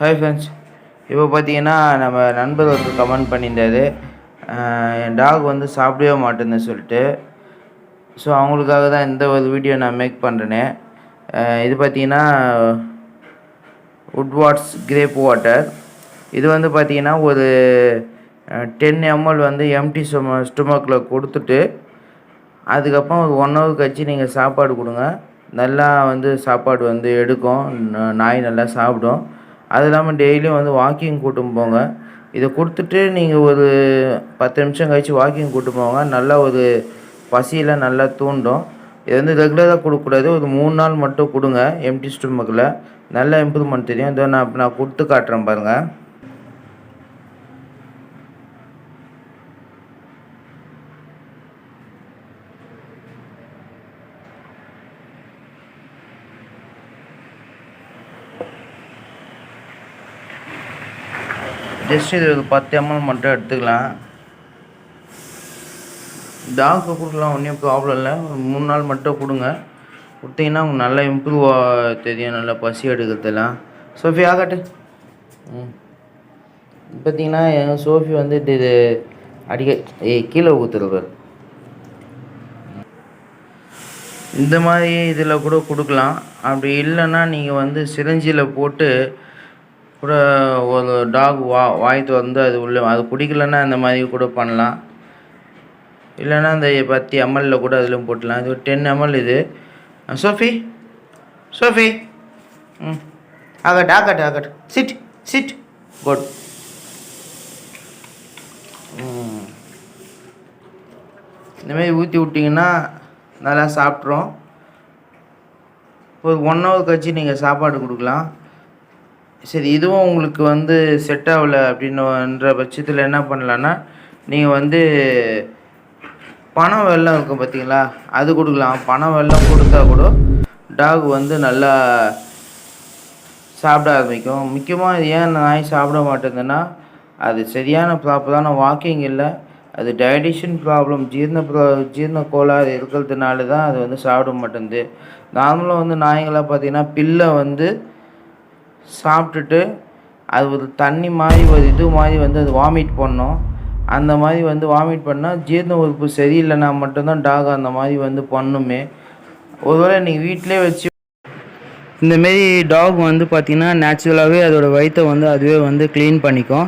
Hi friends இப்போ பார்த்தீங்கன்னா நம்ம நண்பர் ஒருத்தர் கமெண்ட் பண்ணியிருந்தாரு. என் டாக் வந்து சாப்பிடவே மாட்டேன்னு சொல்லிட்டு. ஸோ அவங்களுக்காக தான் இந்த ஒரு வீடியோ நான் மேக் பண்ணுறேனே இது பார்த்தீங்கன்னா உட்வாட்ஸ் கிரேப் வாட்டர் இது வந்து பார்த்தீங்கன்னா ஒரு டென் எம்எல் வந்து எம்டி ஸ்டொம ஸ்டொமக்கில் கொடுத்துட்டு அதுக்கப்புறம் ஒரு ஒன் ஹவர் கழிச்சு நீங்கள் சாப்பாடு கொடுங்க. நல்லா வந்து சாப்பாடு வந்து எடுக்கும். நாய் நல்லா சாப்பிடும். அது இல்லாமல் டெய்லியும் வந்து வாக்கிங் கூட்டும் போங்க. இதை கொடுத்துட்டு நீங்கள் ஒரு பத்து நிமிஷம் கழித்து வாக்கிங் கூட்டு போங்க. நல்லா ஒரு பசியில் நல்லா தூண்டும். இது வந்து ரெகுலராக கொடுக்கக்கூடாது. ஒரு மூணு நாள் மட்டும் கொடுங்க. எம்டி ஸ்டொமக்கில் நல்ல இம்ப்ரூவ்மெண்ட் தெரியும். இதோ நான் நான் கொடுத்து காட்டுறேன் பாருங்கள் ஜஸ்ட் இது ஒரு பத்து எம்எல் மட்டும் எடுத்துக்கலாம். டாக்கு கொடுக்கலாம் ஒன்றும் ப்ராப்ளம் இல்லை. ஒரு மூணு நாள் மட்டும் கொடுங்க. கொடுத்தீங்கன்னா உங்களுக்கு நல்லா இம்ப்ரூவ் தெரியும் நல்லா பசி எடுக்கிறதுலாம். சோஃபி ஆகட்டு ம். பார்த்தீங்கன்னா என் சோஃபி வந்துட்டு இது அடிக்க ஏய் கீழே ஊற்றுறது இந்த மாதிரி இதில் கூட கொடுக்கலாம். அப்படி இல்லைன்னா நீங்கள் வந்து சிரஞ்சியில் போட்டு கூட ஒரு டாக் வா வாய் திறந்து அது உள்ள அது பிடிக்கலன்னா அந்த மாதிரி கூட பண்ணலாம். இல்லைன்னா அந்த பத்து எம்எல்ல கூட அதிலும் போட்டலாம். இது ஒரு டென் எம்எல் இது. சோஃபி. சோஃபி. ம். ஆகட் ஆகட் ஆகட் சிட் சிட் குட் இந்தமாரி ஊற்றி விட்டிங்கன்னா நல்லா சாப்பிட்ரும். ஒரு ஒன் ஹவர் கழிச்சு நீங்கள் சாப்பாடு கொடுக்கலாம். சரி இதுவும் உங்களுக்கு வந்து செட் ஆகலை அப்படின்னுன்ற பட்சத்தில் என்ன பண்ணலான்னா நீங்கள் வந்து பணம் வெள்ளம் இருக்கும் பார்த்தீங்களா அது கொடுக்கலாம். பணம் வெள்ளம் கொடுத்தா கூட டாக் வந்து நல்லா சாப்பிட ஆரம்பிக்கும். முக்கியமாக இது ஏன் நாய் சாப்பிட மாட்டேங்குதுன்னா அது சரியான ப்ராப்பரான வாக்கிங் இல்லை. அது டைஜஷன் ப்ராப்ளம் ஜீரண ப்ரா ஜீரண கோளாறு இருக்கிறதுனால தான் அது வந்து சாப்பிட மாட்டேங்குது. நார்மலாக வந்து நாய்ங்களாம் பார்த்தீங்கன்னா பில்லை வந்து சாப்பிட்டுட்டு அது ஒரு தண்ணி மாதிரி ஒரு இது மாதிரி வந்து அது வாமிட் பண்ணும். அந்த மாதிரி வந்து வாமிட் பண்ணால் ஜீரண உறுப்பு சரியில்லைன்னா மட்டும்தான் டாக் அந்த மாதிரி வந்து பண்ணுமே. ஒருவேளை நீங்கள் வீட்டிலே வச்சு இந்தமாரி டாக் வந்து பார்த்திங்கன்னா நேச்சுரலாகவே அதோட வயிற்றை வந்து அதுவே வந்து க்ளீன் பண்ணிக்கும்.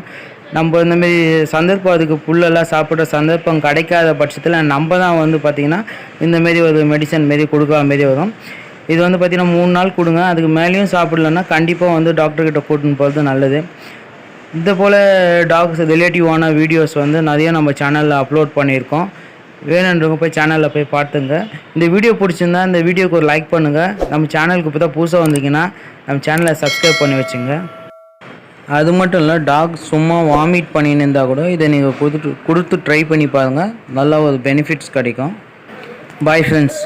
நம்ம இந்தமாரி சந்தர்ப்பம் அதுக்கு புல்லெல்லாம் சாப்பிட்ற சந்தர்ப்பம் கிடைக்காத பட்சத்தில் நம்ம தான் வந்து பார்த்திங்கன்னா இந்தமாரி ஒரு மெடிசன் மாரி கொடுக்குற மாரி வரும். இது வந்து பார்த்திங்கன்னா மூணு நாள் கொடுங்க. அதுக்கு மேலேயும் சாப்பிடலன்னா கண்டிப்பாக வந்து டாக்டர்கிட்ட கூட்டின்னு போகிறது நல்லது. இந்த போல் டாக்ஸ் ரிலேட்டிவான வீடியோஸ் வந்து நிறைய நம்ம சேனலில் அப்லோட் பண்ணியிருக்கோம். வேணுன்றவங்க போய் சேனலில் போய் பார்த்துங்க. இந்த வீடியோ பிடிச்சிருந்தா இந்த வீடியோக்கு ஒரு லைக் பண்ணுங்கள் நம்ம சேனலுக்கு இப்போ தான் புதுசாக வந்தீங்கன்னா நம்ம சேனலை சப்ஸ்கிரைப் பண்ணி வச்சுங்க. அது மட்டும் இல்லை டாக் சும்மா வாமிட் பண்ணின்னு இருந்தால் கூட இதை நீங்கள் கொடுத்து கொடுத்து ட்ரை பண்ணி பாருங்கள் நல்லா ஒரு பெனிஃபிட்ஸ் கிடைக்கும். Bye friends